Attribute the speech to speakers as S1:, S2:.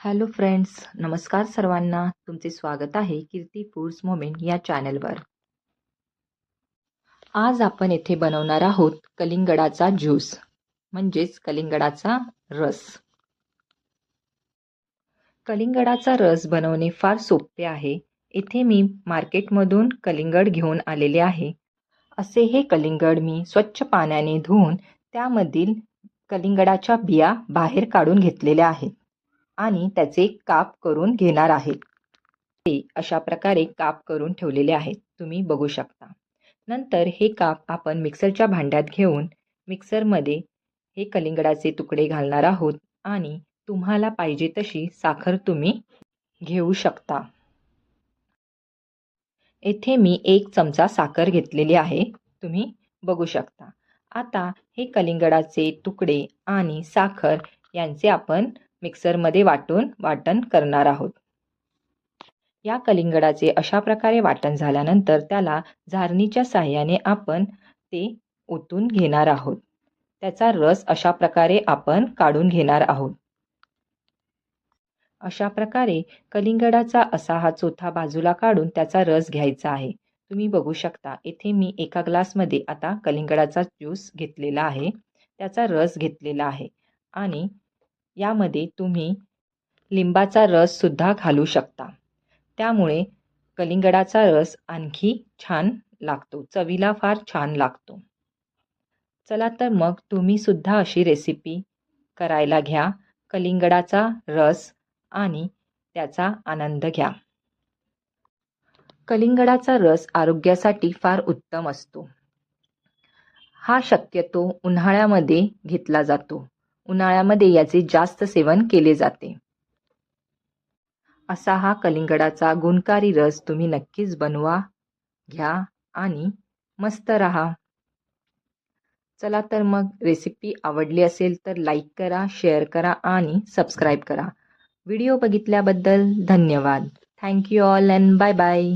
S1: Hello friends नमस्कार सर्वांना. तुमचे स्वागत आहे कीर्ती फूड्स मोमेंट या चॅनलवर आज आपण येथे बनवणार आहोत कलिंगडाचा ज्यूस म्हणजेच कलिंगडाचा रस. कलिंगडाचा रस बनवणे फार सोपे आहे. इथे मी मार्केटमधून कलिंगड घेऊन आलेले आहे. असे हे कलिंगड मी स्वच्छ पाण्याने धुवून त्यामधील कलिंगडाच्या बिया बाहेर काढून घेतलेल्या आहेत. आणि त्याचे काप करून घेणार आहेत. ते अशा प्रकारे काप करून ठेवलेले आहेत. तुम्ही बघू शकता. नंतर हे काप आपण मिक्सरच्या भांड्यात घेऊन मिक्सरमध्ये हे कलिंगडाचे तुकडे घालणार आहोत आणि तुम्हाला पाहिजे तशी साखर तुम्ही घेऊ शकता. येथे मी एक चमचा साखर घेतलेली आहे. तुम्ही बघू शकता. आता हे कलिंगडाचे तुकडे आणि साखर यांचे आपण मिक्सरमध्ये वाटून वाटण करणार आहोत. या कलिंगडाचे अशा प्रकारे वाटण झाल्यानंतर त्याला झारणीच्या साह्याने आपण ते ओतून घेणार आहोत. त्याचा रस अशा प्रकारे आपण काढून घेणार आहोत. अशा प्रकारे कलिंगडाचा असा हा चोथा बाजूला काढून त्याचा रस घ्यायचा आहे. तुम्ही बघू शकता येथे मी एका ग्लासमध्ये आता कलिंगडाचा ज्यूस घेतलेला आहे. त्याचा रस घेतलेला आहे. आणि यामध्ये तुम्ही लिंबाचा रससुद्धा घालू शकता. त्यामुळे कलिंगडाचा रस आणखी छान लागतो. चवीला फार छान लागतो. चला तर मग तुम्हीसुद्धा अशी रेसिपी करायला घ्या. कलिंगडाचा रस आणि त्याचा आनंद घ्या. कलिंगडाचा रस आरोग्यासाठी फार उत्तम असतो. हा शक्यतो उन्हाळ्यामध्ये घेतला जातो. उन्हाळ्यामध्ये याचे जास्त सेवन केले जाते. असा हा कलिंगडाचा गुणकारी रस तुम्ही नक्कीच बनवा घ्या आणि मस्त राहा. चला तर मग रेसिपी आवडली असेल तर लाईक करा शेअर करा आणि सबस्क्राईब करा. व्हिडिओ बघितल्याबद्दल धन्यवाद. Thank you all and bye bye